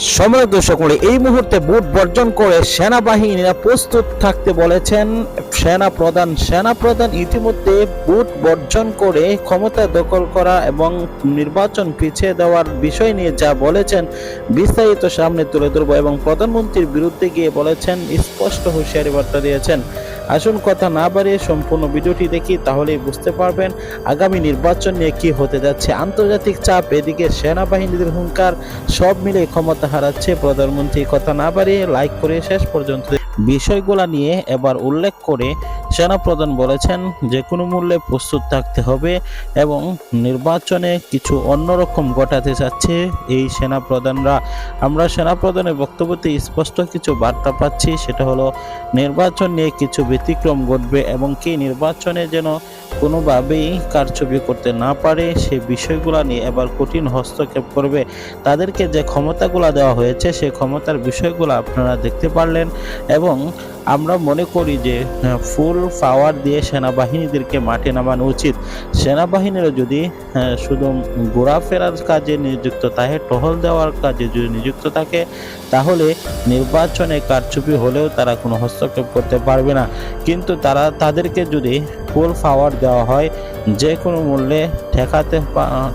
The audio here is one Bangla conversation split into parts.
সময় দর্শক এই মুহূর্তে বুট বর্জন করে সেনাবাহিনীরা প্রস্তুত থাকতে বলেছেন। সেনা প্রধান সেনা প্রধান ইতিমধ্যে বুট বর্জন করে ক্ষমতা দখল করা এবং নির্বাচন পিছিয়ে দেওয়ার বিষয় নিয়ে যা বলেছেন, বিস্তারিত সামনে তুলে ধরবো এবং প্রধানমন্ত্রীর বিরুদ্ধে গিয়ে বলেছেন, স্পষ্ট হুঁশিয়ারি বার্তা দিয়েছেন। আসুন কথা না বাড়িয়ে সম্পূর্ণ ভিডিওটি দেখি, তাহলেই বুঝতে পারবেন আগামী নির্বাচন নিয়ে কি হতে যাচ্ছে। আন্তর্জাতিক চাপ, এদিকে সেনাবাহিনীদের হুঙ্কার, সব মিলে ক্ষমতা হারাচ্ছে প্রধানমন্ত্রী। কথা না বাড়িয়ে লাইক করে শেষ পর্যন্ত বিষয়গুলো নিয়ে এবার উল্লেখ করে সেনাপ্রধান বলেছেন যে কোনো মূল্যে প্রস্তুত থাকতে হবে এবং নির্বাচনে কিছু অন্যরকম ঘটাতে চাচ্ছে এই সেনাপ্রধানরা। আমরা সেনাপ্রধানের বক্তব্যতে স্পষ্ট কিছু বার্তা পাচ্ছি, সেটা হলো, নির্বাচন নিয়ে কিছু ব্যতিক্রম ঘটবে এবং কি নির্বাচনে যেন কোনোভাবেই কারচুপি করতে না পারে, সে বিষয়গুলো নিয়ে এবার কঠিন হস্তক্ষেপ করবে। তাদেরকে যে ক্ষমতাগুলো দেওয়া হয়েছে সেই ক্ষমতার বিষয়গুলো আপনারা দেখতে পারলেন এবং আমরা মনে করি যে ফুল পাওয়ার দিয়ে সেনাবাহিনীদেরকে মাঠে নামানো উচিত। সেনাবাহিনীরা যদি আহ, শুধু ঘোরাফেরার কাজে নিযুক্ত থাকে টহল দেওয়ার কাজে যদি নিযুক্ত থাকে তাহলে নির্বাচনে কারচুপি হলেও তারা কোনো হস্তক্ষেপ করতে পারবে না। কিন্তু তারা তাদেরকে যদি ফুল পাওয়ার দেওয়া হয় যে কোনো মূল্যে ঠেকাতে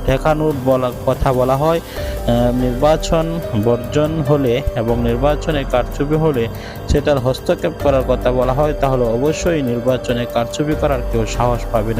ঠেকানোর বলা কথা বলা হয় নির্বাচন বর্জন হলে এবং নির্বাচনে কারচুপি হলে সেটার হস্তক্ষেপ করার কথা বলা হয় তাহলে অবশ্যই নির্বাচনে কারচুপি করার কেউ সাহস পাবে না।